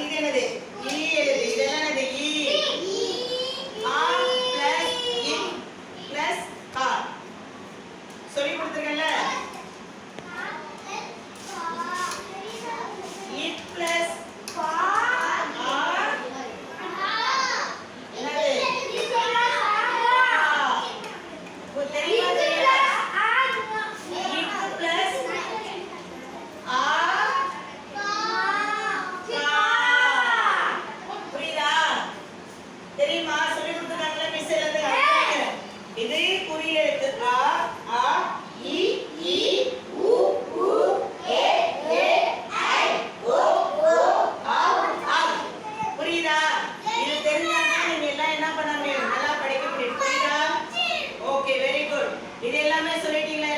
இது என்னது இதே குறியில் எழுத்து ஆ ஆ இ இ உ உ ஏ ஏ ஐ ஓ ஓ ஆ ஆ. புரியுதா? இது தெரிஞ்சாங்கன்னா நீங்க எல்லாம் என்ன பண்ண முடியும்? நல்லா படிக்க முடியும். புரியுதா? ஓகே வெரி குட் இது எல்லாமே சொல்லிட்டீங்களா